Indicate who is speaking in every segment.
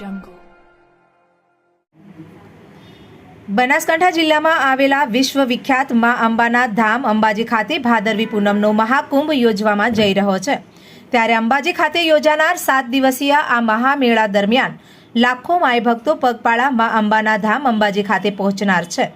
Speaker 1: jungle. Banaskantha જિલ્લામાં આવેલા વિશ્વ વિખ્યાત મા અંબાના ધામ અંબાજી ખાતે ભાદરવી પૂનમનો મહાકુંભ યોજવામાં જઈ રહ્યો છે. ત્યારે અંબાજી ખાતે યોજાનાર સાત દિવસીય આ મહામેળા દરમિયાન લાખો માય ભક્તો પગપાળા મા અંબાના ધામ અંબાજી ખાતે પહોંચનાર છે.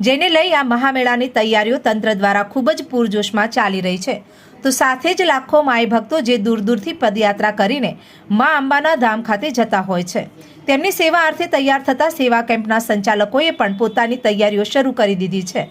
Speaker 1: જેને લઈ આ મહામેળાની તૈયારીઓ તંત્ર દ્વારા ખૂબ જ પૂરજોશમાં ચાલી રહી છે. તો સાથે જ લાખો માય ભક્તો જે દૂર દૂરથી પદયાત્રા કરીને મા અંબાના ધામ ખાતે જતા હોય છે. તેમની સેવા અર્થે તૈયાર થતા સેવા કેમ્પના સંચાલકોએ પણ પોતાની તૈયારીઓ શરૂ કરી દીધી છે.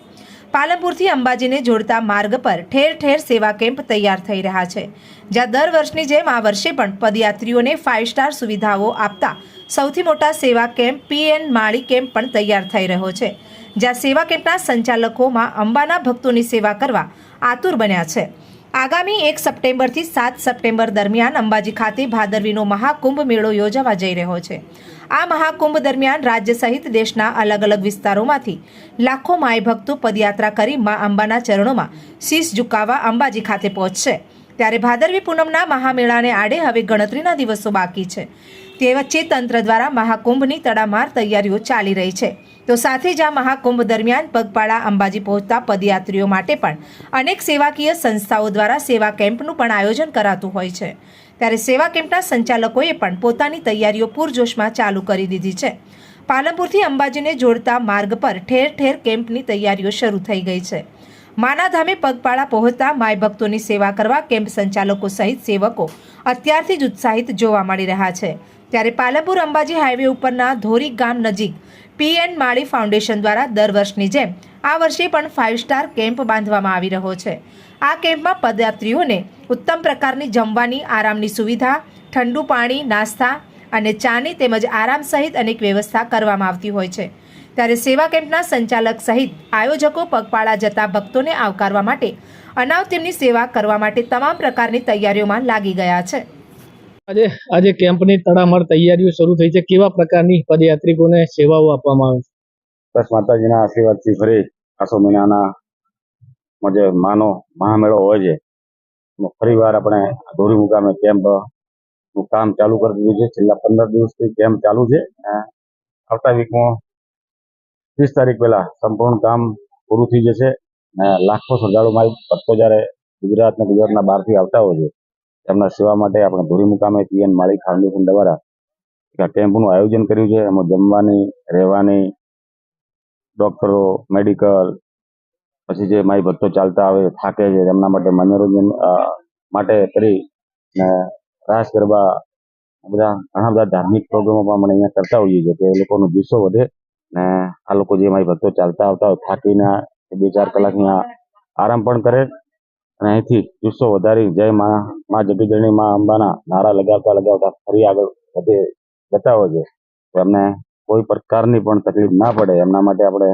Speaker 1: પાલનપુરથી અંબાજીને જોડતા માર્ગ પર ઠેર ઠેર સેવા કેમ્પ તૈયાર થઈ રહ્યા છે. જ્યાં દર વર્ષની જેમ આ વર્ષે પણ પદયાત્રીઓને ફાઇવ સ્ટાર સુવિધાઓ આપતા સૌથી મોટા સેવા કેમ્પ પીએન માળી કેમ્પ પણ તૈયાર થઈ રહ્યો છે. જ્યાં સેવા કેમ્પના સંચાલકોમાં અંબાના ભક્તોની સેવા કરવા આતુર બન્યા છે. આગામી એક સપ્ટેમ્બરથી સાત સપ્ટેમ્બર દરમિયાન અંબાજી ખાતે ભાદરવીનો મહાકુંભ મેળો યોજાવા જઈ રહ્યો છે. આ મહાકુંભ દરમિયાન રાજ્ય સહિત દેશના અલગ અલગ વિસ્તારોમાંથી લાખો માય ભક્તો પદયાત્રા કરી મા અંબાના ચરણોમાં શીશ ઝુકાવવા અંબાજી ખાતે પહોંચશે. ત્યારે ભાદરવી પૂનમના મહામેળાને આડે હવે ગણતરીના દિવસો બાકી છે. તે વચ્ચે તંત્ર દ્વારા મહાકુંભની તડામાર તૈયારીઓ ચાલી રહી છે. તો સાથે જ આ મહાકુંભ દરમિયાન પગપાળા અંબાજી પહોંચતા પદયાત્રીઓ માટે પણ અનેક સેવાકીય સંસ્થાઓ દ્વારા સેવા કેમ્પનું પણ આયોજન કરાતું હોય છે. ત્યારે સેવા કેમ્પના સંચાલકોએ પણ પોતાની તૈયારીઓ પૂરજોશમાં ચાલુ કરી દીધી છે. પાલનપુરથી અંબાજીને જોડતા માર્ગ પર ઠેર ઠેર કેમ્પની તૈયારીઓ શરૂ થઈ ગઈ છે. માના ધામે પગપાળા પહોંચતા માય ભક્તોની સેવા કરવા કેમ્પ સંચાલકો સહિત સેવકો અત્યારથી જ ઉત્સાહિત જોવા મળી રહ્યા છે. ત્યારે પાલનપુર અંબાજી હાઈવે ઉપરના ધોરી ગામ નજીક પી એન માળી ફાઉન્ડેશન દ્વારા દર વર્ષની જેમ આ વર્ષે પણ ફાઇવ સ્ટાર કેમ્પ બાંધવામાં આવી રહ્યો છે. આ કેમ્પમાં પદયાત્રીઓને ઉત્તમ પ્રકારની જમવાની, આરામની સુવિધા, ઠંડુ પાણી, નાસ્તા અને ચાની તેમજ આરામ સહિત અનેક વ્યવસ્થા કરવામાં આવતી હોય છે. ત્યારે સેવા કેમ્પના સંચાલક સહિત આયોજકો પગપાળા જતા ભક્તોને આવકારવા માટે અનાવ તેમની સેવા કરવા માટે તમામ પ્રકારની તૈયારીઓમાં લાગી ગયા છે.
Speaker 2: આજે આજે કેમ્પની તડામાર તૈયારીઓ શરૂ થઈ છે. કેવા પ્રકારની પદયાત્રિકોને સેવાઓ આપવામાં આવે છે?
Speaker 3: બસ માતાજીના આશીર્વાદથી ફરી આસો મહિનાના જે માનો મહામેળો હોય છે. ફરી વાર આપણે ધોરી મુકામે કેમ્પનું કામ ચાલુ કરી દીધું છે. છેલ્લા પંદર દિવસથી કેમ્પ ચાલુ છે. આવતા વીકમાં ત્રીસ તારીખ પહેલા સંપૂર્ણ કામ પૂરું થઈ જશે અને લાખો શ્રદ્ધાળુ મારી ભક્તો જ્યારે ગુજરાત અને ગુજરાતના બહારથી આવતા હોય છે, તેમના સેવા માટે આપણે ધોરી મુકામે પીએન માળી ફાઉન્ડેશન દ્વારા એક કેમ્પનું આયોજન કર્યું છે. એમાં જમવાની, રહેવાની, ડોક્ટરો, મેડિકલ, પછી જે મારી ભક્તો ચાલતા આવે, થાકે છે એમના માટે મનોરંજન માટે કરી ને રાસ ગરબા, બધા ઘણા બધા ધાર્મિક પ્રોગ્રામો પણ અમે અહીંયા કરતા હોઈએ છીએ કે એ લોકોનો જુસ્સો વધે ને આ લોકો જે મારી ભક્તો ચાલતા આવતા હોય થાકીને બે ચાર કલાકની આરામ પણ કરે. અને અહીંથી જુસ્સો વધારી, જય મા મા જગતજનની મા અંબાના નારા લગાવતા લગાવતા ફરી આગળ વધે જતા હોય છે. એમને કોઈ પ્રકારની પણ તકલીફ ના પડે. એમના માટે આપણે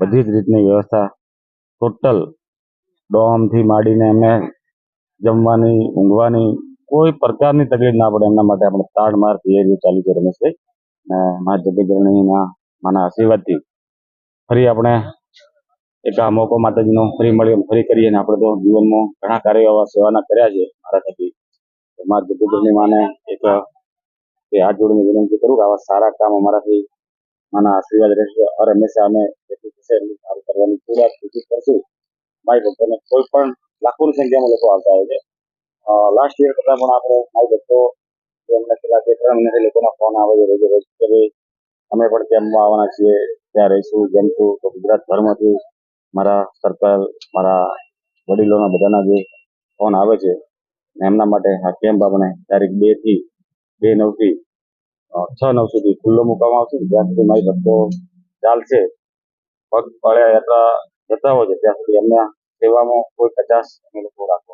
Speaker 3: બધી જ રીતની વ્યવસ્થા ટોટલ ડોમથી માંડીને એમને જમવાની, ઊંઘવાની કોઈ પ્રકારની તકલીફ ના પડે. એમના માટે આપણે તાડ માર તૈયારીઓ ચાલુ છે રમેશભાઈ. મા જગતજનનીના માના આશીર્વાદથી ફરી આપણે એક આ મોકો માતાજીનો ફરી મળ્યો ફરી કરીએ અને આપણે તો જીવનમાં ઘણા કાર્યો આવા સેવાના કર્યા છે મારા થકી. મારા મા માને એક હાથ જોડીને વિનંતી કરું કે આવા સારા કામ અમારાથી માના આશીર્વાદ રહેશે હર હંમેશા અમે જેટલું થશે સારું કરવાની પૂરા કોશિશ કરશું. માઈ ભક્તોને કોઈ પણ લાખોની સંખ્યામાં લોકો આવતા હોય છે. લાસ્ટ યર કરતાં પણ આપણે માઈ ભક્તો એમને છેલ્લા બે ત્રણ મહિનાથી લોકોના ફોન આવે છે, રોજે રોજ કે ભાઈ અમે પણ કેમ્પમાં આવવાના છીએ, ત્યાં રહીશું, જમશું. તો ગુજરાતભરમાંથી મારા સર્કલ મારા વડીલોના બધાના જે ફોન આવે છે એમના માટે આ કેમ્પ આપણે તારીખ બેથી, બે નવથી થી છ નવ સુધી ખુલ્લો મૂકવામાં આવશે. જ્યાં સુધી મારી ભક્તો ચાલશે પગ પાળ્યા યાત્રા જતા હોય છે, ત્યાં સુધી એમના સેવામાં કોઈ કચાશ અમે લોકો રાખવા